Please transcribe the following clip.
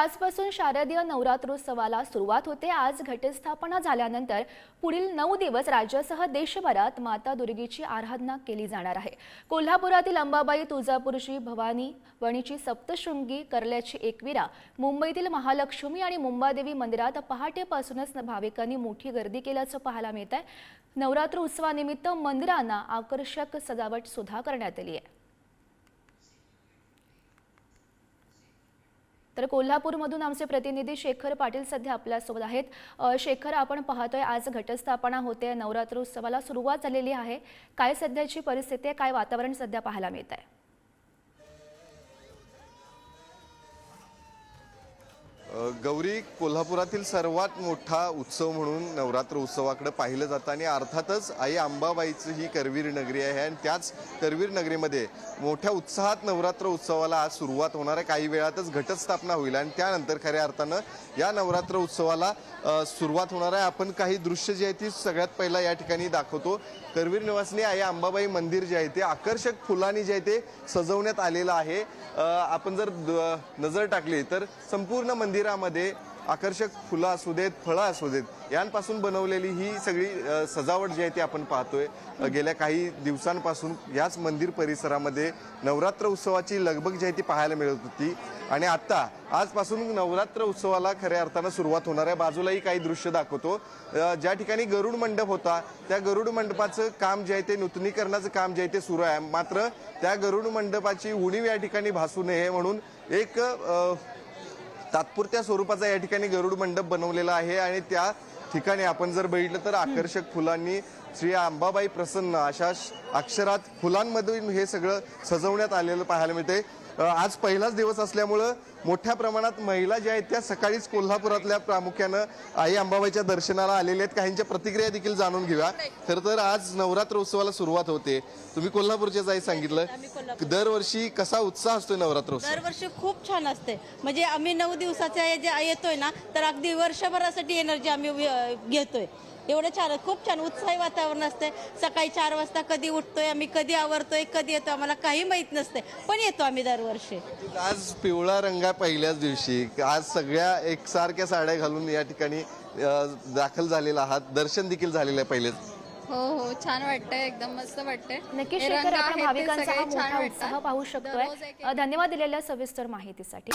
आजपासून शारदीय नवरात्रोत्सवाला सुरुवात होते. आज घटस्थापना झाल्यानंतर पुढील नऊ दिवस राज्यासह देशभरात माता दुर्गेची आराधना केली जाणार आहे. कोल्हापुरातील अंबाबाई तुळजापूरची भवानी वणीची सप्तशृंगी कर्ल्याची एकविरा मुंबईतील महालक्ष्मी आणि मुंबादेवी मंदिरात पहाटेपासूनच भाविकांनी मोठी गर्दी केल्याचं पाहायला मिळत आहे नवरात्र उत्सवानिमित्त मंदिरांना आकर्षक सजावट सुद्धा करण्यात आली आहे. तर कोल्हापूरमधून आमचे प्रतिनिधी शेखर पाटील सध्या आपल्यासोबत आहेत. शेखर आपण पाहतोय आज घटस्थापना होते नवरात्रोत्सवाला सुरुवात झालेली आहे. काय सध्याची परिस्थिती आहे? काय वातावरण सध्या पाहायला मिळत आहे गौरी कोल्हापुरातील सर्वात मोठा उत्सव म्हणून नवरात्र उत्सवाकडे पाहिलं जातं आणि अर्थातच आई अंबाबाईचं ही करवीर नगरी आहे आणि त्याच करवीर नगरीमध्ये मोठ्या उत्साहात नवरात्र उत्सवाला आज सुरुवात होणार आहे. काही वेळातच घटस्थापना होईल आणि त्यानंतर खऱ्या अर्थानं या नवरात्र उत्सवाला सुरुवात होणार आहे. आपण काही दृश्य जे आहे ती सगळ्यात पहिला या ठिकाणी दाखवतो. करवीर निवासनी आई अंबाबाई मंदिर जे आहे ते आकर्षक फुलांनी जे आहे ते सजवण्यात आलेलं आहे. आपण जर नजर टाकली तर संपूर्ण मंदिरामध्ये आकर्षक फुलं असू देत फळं असू देत यांपासून बनवलेली ही सगळी सजावट जी आहे ती आपण पाहतोय. गेल्या काही दिवसांपासून याच मंदिर परिसरामध्ये नवरात्र उत्सवाची लगबग जी आहे ती पाहायला मिळत होती. आणि आता आजपासून नवरात्र उत्सवाला खऱ्या अर्थानं सुरुवात होणार आहे. बाजूलाही काही दृश्य दाखवतो. ज्या ठिकाणी गरुड मंडप होता त्या गरुड मंडपाचं काम जे आहे ते नूतनीकरणाचं काम जे आहे ते सुरू आहे. मात्र त्या गरुड मंडपाची उणीव या ठिकाणी भासू नये म्हणून एक तात्पुरत्या स्वरूपाचा या ठिकाणी गरुड मंडप बनवलेला आहे आणि त्या ठिकाणी आपण जर बघितलं तर आकर्षक फुलांनी श्री अंबाबाई प्रसन्न अशा अक्षरात फुलांमधून हे सगळं सजवण्यात आलेलं पाहायला मिळते आज पहिलाच दिवस असल्यामुळं मोठ्या प्रमाणात महिला ज्या आहेत त्या सकाळीच कोल्हापुरातल्या प्रामुख्यानं आई अंबाबाईच्या दर्शनाला आलेल्या आहेत. काहींच्या प्रतिक्रिया देखील जाणून घेऊया. खरं तर आज नवरात्र उत्सवाला सुरुवात होते. तुम्ही कोल्हापूरच्याच आई सांगितलं. दरवर्षी कसा उत्साह असतो नवरात्र उत्सव? दरवर्षी खूप छान असते. म्हणजे आम्ही नऊ दिवसाच्या येतोय ना तर अगदी वर्षभरासाठी एनर्जी आम्ही घेतोय. एवढं छान खूप छान उत्साही वातावरण असते सकाळी चार वाजता कधी उठतोय आम्ही कधी आवरतोय कधी येतो आम्हाला काही माहीत नसते पण येतो आम्ही दरवर्षी. आज पिवळा रंग आहे पहिल्याच दिवशी. आज सगळ्या एकसारख्या साड्या घालून या ठिकाणी दाखल झालेला आहात. दर्शन देखील झालेलं आहे पहिलेच. हो हो. छान वाटतंय. एकदम मस्त वाटतंय. नक्की शेखर आपण भाविकांचा हा मोठा. उत्साह पाहू शकतोय. धन्यवाद दिलेल्या सविस्तर माहितीसाठी.